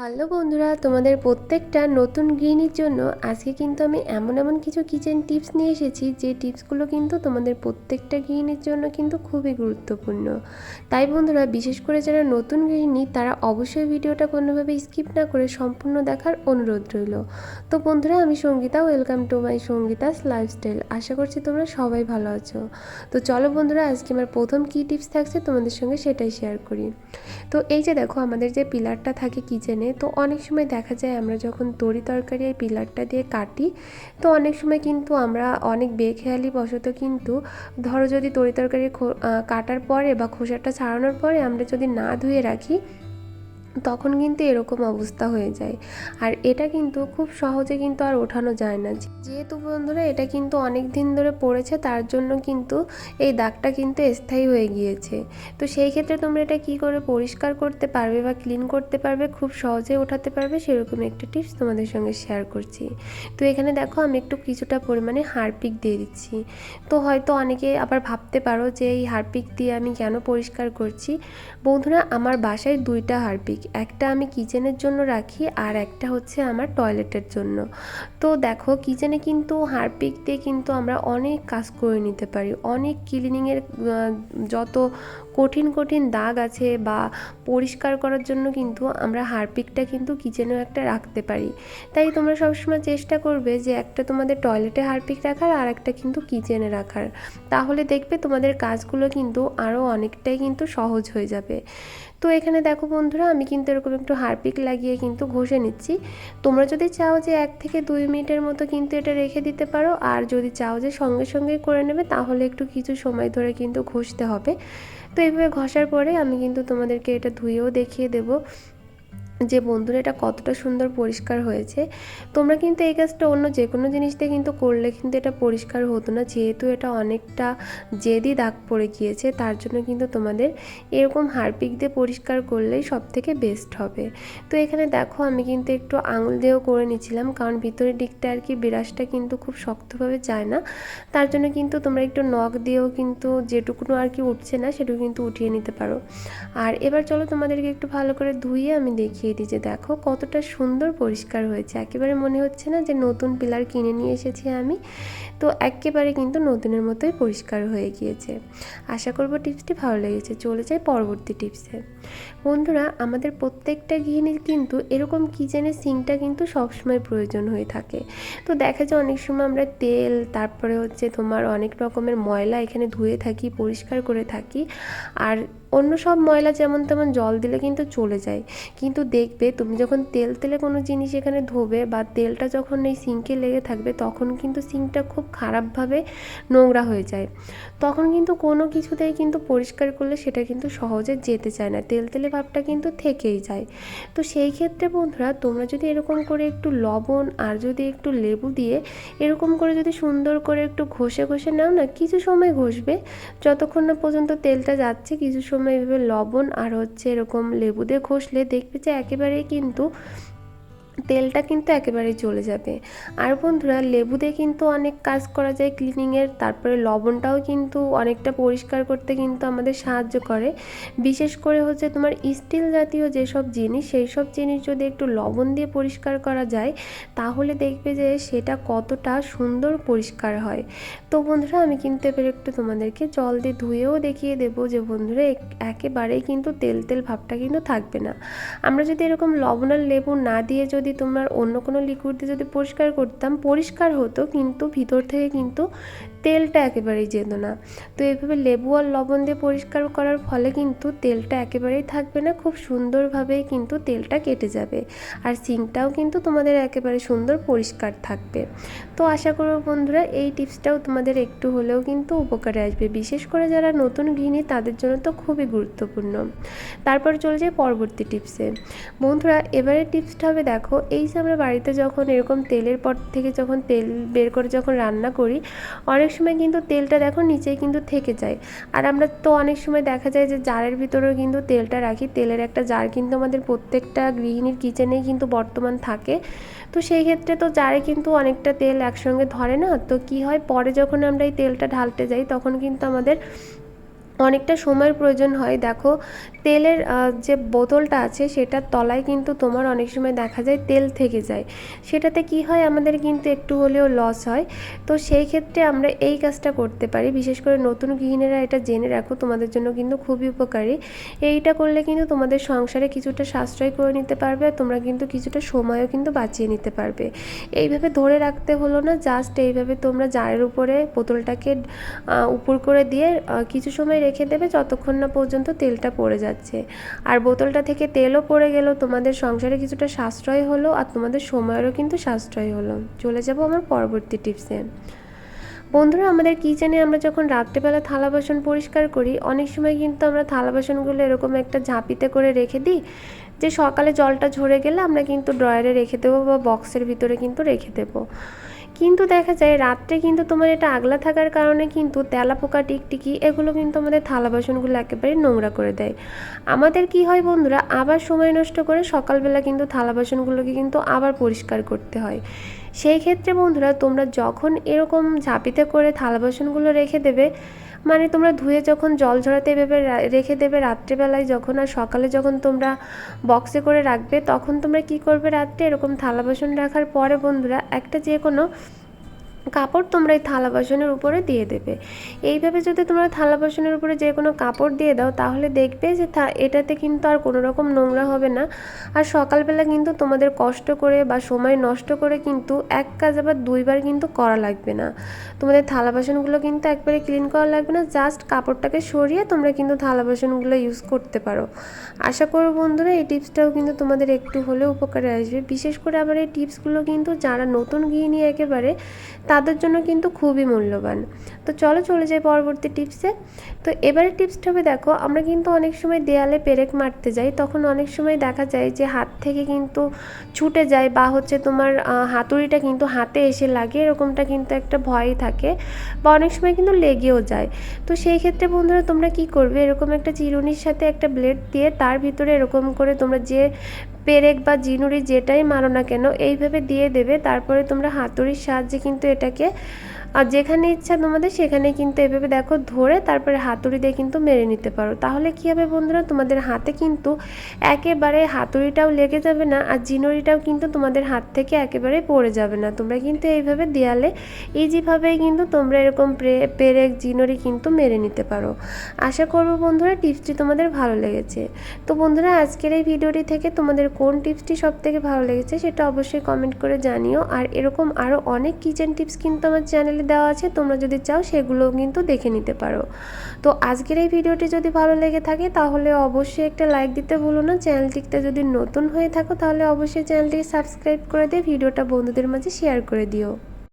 Hello বন্ধুরা, তোমাদের প্রত্যেকটা নতুন গৃহিণীর জন্য আজকে কিন্তু আমি এমন এমন কিছু কিচেন টিপস নিয়ে এসেছি, যে টিপসগুলো কিন্তু তোমাদের প্রত্যেকটা গৃহিণীর জন্য কিন্তু খুবই গুরুত্বপূর্ণ। তাই বন্ধুরা, বিশেষ করে যারা নতুন গৃহিণী, তারা অবশ্যই ভিডিওটা কোনোভাবে স্কিপ না করে সম্পূর্ণ দেখার অনুরোধ রইল। তো বন্ধুরা, আমি Sangeeta welcome to my Sangeeta's lifestyle আশা করছি তোমরা সবাই ভালো আছো। তো চলো বন্ধুরা, আজকে আমার প্রথম কী টিপস থাকছে তোমাদের সঙ্গে সেটাই শেয়ার করি। তো এই যে দেখো, আমাদের যে পিলারটা থাকে কিচেনে তো অনেক সময় দেখা যায় আমরা যখন তরি তরকারি এই পিলারটা দিয়ে কাটি, তো অনেক সময় কিন্তু আমরা অনেক বেখেয়ালি বশত কিন্তু ধরো যদি তরি তরকারি কাটার পরে বা খোসাটা ছাড়ানোর পরে আমরা যদি না ধুয়ে রাখি তখন কিন্তু এরকম অবস্থা হয়ে যায়। আর এটা কিন্তু খুব সহজে কিন্তু আর ওঠানো যায় না। যেহেতু বন্ধুরা এটা কিন্তু অনেক দিন ধরে পড়েছে, তার জন্য কিন্তু এই দাগটা কিন্তু স্থায়ী হয়ে গিয়েছে। তো সেই ক্ষেত্রে তোমরা এটা কি করে পরিষ্কার করতে পারবে বা ক্লিন করতে পারবে, খুব সহজে ওঠাতে পারবে, সেরকম একটা টিপস তোমাদের সঙ্গে শেয়ার করছি। তো এখানে দেখো আমি একটু কিছুটা পরিমাণে হারপিক দিয়ে দিচ্ছি। তো হয়তো অনেকে আবার ভাবতে পারো যে এই হারপিক দিয়ে আমি কেন পরিষ্কার করছি? বন্ধুরা, আমার বাসায় দুইটা হারপিক একটা আমি কিচেনের জন্য রাখি আর একটা হচ্ছে আমার টয়লেটের জন্য। তো দেখো, কিচেনে কিন্তু হারপিক দিয়ে কিন্তু আমরা অনেক কাজ করে নিতে পারি। অনেক ক্লিনিংয়ের যত কঠিন কঠিন দাগ আছে বা পরিষ্কার করার জন্য কিন্তু আমরা হারপিকটা কিন্তু কিচেনেও একটা রাখতে পারি। তাই তোমরা সবসময় চেষ্টা করবে যে একটা তোমাদের টয়লেটে হারপিক রাখার আর একটা কিন্তু কিচেনে রাখার। তাহলে দেখবে তোমাদের কাজগুলো কিন্তু আরও অনেকটাই কিন্তু সহজ হয়ে যাবে। তো এখানে দেখো বন্ধুরা, আমি কিন্তু এরকম একটু হারপিক লাগিয়ে কিন্তু ঘষে নিচ্ছি। তোমরা যদি চাও যে এক থেকে দুই মিনিটের মতো কিন্তু এটা রেখে দিতে পারো, আর যদি চাও যে সঙ্গে সঙ্গে করে নেবে, তাহলে একটু কিছু সময় ধরে কিন্তু ঘষতে হবে। তো এইভাবে ঘষার পরে আমি কিন্তু তোমাদেরকে এটা ধুয়েও দেখিয়ে দেবো। যে, বন্ধুরা, এটা কতটা সুন্দর পরিষ্কার হয়েছে। তোমরা কিন্তু এই কাজটা অন্য যে কোনো জিনিস দিয়ে কিন্তু করলে কিন্তু এটা পরিষ্কার হতো না। যেহেতু এটা অনেকটা জেদি দাগ পড়ে গিয়েছে, তার জন্য কিন্তু তোমাদের এরকম হারপিক দিয়ে পরিষ্কার করলেই সব থেকে বেস্ট হবে। তো এখানে দেখো, আমি কিন্তু একটু আঙুল দিয়েও করে নিয়েছিলাম, কারণ ভিতরের দিকটা আর কি বিরাসটা কিন্তু খুব শক্তভাবে যায় না। তার জন্য কিন্তু তোমরা একটু নখ দিয়েও কিন্তু যেটুকুনো আর কি উঠছে না, সেটুকু কিন্তু উঠিয়ে নিতে পারো। আর এবার চলো তোমাদেরকে একটু ভালো করে ধুয়ে আমি দেখি দেখিয়ে যে দেখো কতটা সুন্দর পরিষ্কার হয়েছে। একেবারে মনে হচ্ছে না যে নতুন পিলার কিনে নিয়ে এসেছি আমি। তো একেবারে কিন্তু নতুনের মতোই পরিষ্কার হয়ে গিয়েছে। আশা করব টিপসটি ভালো লেগেছে। চলে যাই পরবর্তী টিপসে। বন্ধুরা, আমাদের প্রত্যেকটা গৃহিণীর কিন্তু এরকম কিচেনের সিঙ্কটা কিন্তু সবসময় প্রয়োজন হয়ে থাকে। তো দেখা যায় অনেক সময় আমরা তেল, তারপরে হচ্ছে তোমার অনেক রকমের ময়লা এখানে ধুয়ে থাকি, পরিষ্কার করে থাকি। আর অন্য সব ময়লা যেমন তেমন জল দিলে কিন্তু চলে যায়। কিন্তু দেখবে তুমি যখন তেল তেলে কোনো জিনিস এখানে ধোবে বা তেলটা যখন এই সিঙ্কে লেগে থাকবে তখন কিন্তু সিঙ্কটা খুব খারাপভাবে নোংরা হয়ে যায়। তখন কিন্তু কোনো কিছুতেই কিন্তু পরিষ্কার করলে সেটা কিন্তু সহজে যেতে চায় না। তেল তেলে ভাবটা কিন্তু থেকেই যায়। তো সেই ক্ষেত্রে বন্ধুরা তোমরা যদি এরকম করে একটু লবণ আর যদি একটু লেবু দিয়ে এরকম করে যদি সুন্দর করে একটু ঘষে ঘষে নাও না, কিছু সময় ঘষবে। যতক্ষণ না পর্যন্ত তেলটা যাচ্ছে, কিছু সময় এভাবে লবণ আর হচ্ছে এরকম লেবু দিয়ে ঘষলে দেখবে যে একেবারেই কিন্তু তেলটা কিন্তু একেবারেই চলে যাবে। আর বন্ধুরা লেবু দিয়ে কিন্তু অনেক কাজ করা যায় ক্লিনিংয়ের তারপরে লবণটাও কিন্তু অনেকটা পরিষ্কার করতে কিন্তু আমাদের সাহায্য করে। বিশেষ করে হচ্ছে তোমার স্টিল জাতীয় যেসব জিনিস সেই সব জিনিস যদি একটু লবণ দিয়ে পরিষ্কার করা যায়, তাহলে দেখবে যে সেটা কতটা সুন্দর পরিষ্কার হয়। তো বন্ধুরা, আমি কিন্তু এবার একটু তোমাদেরকে জল দিয়ে ধুয়েও দেখিয়ে দেবো যে বন্ধুরা একেবারেই কিন্তু তেল তেল ভাবটা কিন্তু থাকবে না। আমরা যদি এরকম লবণ আর লেবু না দিয়ে যদি তোমার অন্য কোনো লিকুইড দিয়ে যদি পরিষ্কার করতাম পরিষ্কার হতো কিন্তু ভিতর থেকে কিন্তু তেলটা একেবারেই যেত না। তো এইভাবে লেবু আর লবণ দিয়ে পরিষ্কার করার ফলে কিন্তু তেলটা একেবারেই থাকবে না, খুব সুন্দরভাবেই কিন্তু তেলটা কেটে যাবে। আর সিঙ্কটাও কিন্তু তোমাদের একেবারে সুন্দর পরিষ্কার থাকবে। তো আশা করব বন্ধুরা, এই টিপসটাও তোমাদের একটু হলেও কিন্তু উপকারে আসবে। বিশেষ করে যারা নতুন গৃহিণী, তাদের জন্য তো খুবই গুরুত্বপূর্ণ। তারপর চলে যায় পরবর্তী টিপসে। বন্ধুরা, এবারে টিপসটা হবে দেখো, এই যে আমরা বাড়িতে যখন এরকম তেলের পর থেকে যখন তেল বের করে যখন রান্না করি, অনেক সময় কিন্তু তেলটা দেখো নিচেই কিন্তু থেকে যায়। আর আমরা তো অনেক সময় দেখা যায় যে জারের ভিতরেও কিন্তু তেলটা রাখি। তেলের একটা জার কিন্তু আমাদের প্রত্যেকটা গৃহিণীর কিচেনেই কিন্তু বর্তমান থাকে। তো সেই ক্ষেত্রে তো জারে কিন্তু অনেকটা তেল একসঙ্গে ধরে না। তো কি হয়, পরে যখন আমরা এই তেলটা ঢালতে যাই, তখন কিন্তু আমাদের অনেকটা সময়ের প্রয়োজন হয়। দেখো, তেলের যে বোতলটা আছে, সেটার তলায় কিন্তু তোমার অনেক সময় দেখা যায় তেল থেকে যায়। সেটাতে কি হয়, আমাদের কিন্তু একটু হলেও লস হয়। তো সেই ক্ষেত্রে আমরা এই কাজটা করতে পারি। বিশেষ করে নতুন গৃহিণীরা এটা জেনে রাখো, তোমাদের জন্য কিন্তু খুবই উপকারী। এইটা করলে কিন্তু তোমাদের সংসারে কিছুটা সাশ্রয় করে নিতে পারবে আর তোমরা কিন্তু কিছুটা সময়ও কিন্তু বাঁচিয়ে নিতে পারবে। এইভাবে ধরে রাখতে হলো না জাস্ট এইভাবে তোমরা জারের উপরে বোতলটাকে উপর করে দিয়ে কিছু সময় রেখে দেবে যতক্ষণ না পর্যন্ত তেলটা পড়ে যাচ্ছে। আর বোতলটা থেকে তেলও পড়ে গেল, তোমাদের সংসারে কিছুটা সাশ্রয় হলো আর তোমাদের সময়েরও কিন্তু সাশ্রয় হলো। চলে যাব আমার পরবর্তী টিপসে। বন্ধুরা, আমাদের কিচেনে আমরা যখন রাত্রেবেলা থালা বাসন পরিষ্কার করি, অনেক সময় কিন্তু আমরা থালা বাসনগুলো এরকম একটা ঝাঁপিতে করে রেখে দিই যে সকালে জলটা ঝরে গেলে আমরা কিন্তু ড্রয়ারে রেখে দেবো বা বক্সের ভিতরে কিন্তু রেখে দেবো। কিন্তু দেখা যায় রাত্রে কিন্তু তোমার এটা আগলা থাকার কারণে কিন্তু তেলা পোকা টিকটিকি এগুলো কিন্তু আমাদের থালা বাসনগুলো একেবারে নোংরা করে দেয়। আমাদের কি হয় বন্ধুরা, আবার সময় নষ্ট করে সকালবেলা কিন্তু থালা বাসনগুলোকে কিন্তু আবার পরিষ্কার করতে হয়। সেই ক্ষেত্রে বন্ধুরা, তোমরা যখন এরকম ঝাঁপিতে করে থালা বাসনগুলো রেখে দেবে মানে তোমরা ধুয়ে যখন জল ঝরাতে ভেবে রেখে দেবে রাত্রেবেলায় যখন আর সকালে যখন তোমরা বক্সে করে রাখবে, তখন তোমরা কি করবে রাত্রে? এরকম থালা বাসন রাখার পরে বন্ধুরা, একটা যে কোনো কাপড় তোমরা এই থালা বাসনের উপরে দিয়ে দেবে। এইভাবে যদি তোমরা থালা বাসনের উপরে যে কোনো কাপড় দিয়ে দাও, তাহলে দেখবে যে এটাতে কিন্তু আর কোনো রকম নোংরা হবে না। আর সকালবেলা কিন্তু তোমাদের কষ্ট করে বা সময় নষ্ট করে কিন্তু এক কাজ আবার দুইবার কিন্তু করা লাগবে না। তোমাদের থালা বাসনগুলো কিন্তু একবারে ক্লিন করা লাগবে না জাস্ট কাপড়টাকে সরিয়ে তোমরা কিন্তু থালা বাসনগুলো ইউজ করতে পারো। আশা করো বন্ধুরা, এই টিপসটাও কিন্তু তোমাদের একটু হলেও উপকারে আসবে। বিশেষ করে আবার এই টিপসগুলো কিন্তু যারা নতুন গৃহিণী একেবারে তাদের জন্য কিন্তু খুবই মূল্যবান। তো চলো চলে যাই পরবর্তী টিপসে তো এবারে টিপসটা হবে দেখো, আমরা কিন্তু অনেক সময় দেয়ালে পেরেক মারতে যাই, তখন অনেক সময় দেখা যায় যে হাত থেকে কিন্তু ছুটে যায় বা হচ্ছে তোমার হাতুড়িটা কিন্তু হাতে এসে লাগে, এরকমটা কিন্তু একটা ভয় থাকে বা অনেক সময় কিন্তু লেগেও যায়। তো সেই ক্ষেত্রে বন্ধুরা তোমরা কি করবে? এরকম একটা চিরুনির সাথে একটা ব্লেড দিয়ে তার ভিতরে এরকম করে তোমরা যে পেরেক বা জিনুরি যেটাই মারো না কেন, এইভাবে দিয়ে দেবে, তারপরে তোমরা হাতুড়ির সাহায্যে কিন্তু এটাকে আর যেখানে ইচ্ছা তোমাদের সেখানে কিন্তু এভাবে দেখো ধরে তারপরে হাতুড়ি দিয়ে কিন্তু মেরে নিতে পারো। তাহলে কী হবে বন্ধুরা? তোমাদের হাতে কিন্তু একেবারে হাতুড়িটাও লেগে যাবে না আর জিনুরিটাও কিন্তু তোমাদের হাত থেকে একেবারে পড়ে যাবে না। তোমরা কিন্তু এইভাবে দেয়ালে ইজিভাবেই কিন্তু তোমরা এরকম পেরেক জিনুরি কিন্তু মেরে নিতে পারো। আশা করব বন্ধুরা টিপসটি তোমাদের ভালো লেগেছে। তো বন্ধুরা আজকের এই ভিডিওটি থেকে তোমাদের কোন টিপসটি সব থেকে ভালো লেগেছে সেটা অবশ্যই কমেন্ট করে জানিও। আর এরকম আরও অনেক কিচেন টিপস কিন্তু আমার চ্যানেলে দেওয়া আছে, তোমরা যদি চাও সেগুলোও কিন্তু দেখে নিতে পারো। তো আজকের এই ভিডিওটি যদি ভালো লেগে থাকে তাহলে অবশ্যই একটা লাইক দিতে ভুলো না। চ্যানেলটিতে যদি নতুন হয়ে থাকো তাহলে অবশ্যই চ্যানেলটি সাবস্ক্রাইব করে দিয়ে ভিডিওটা বন্ধুদের মাঝে শেয়ার করে দিও।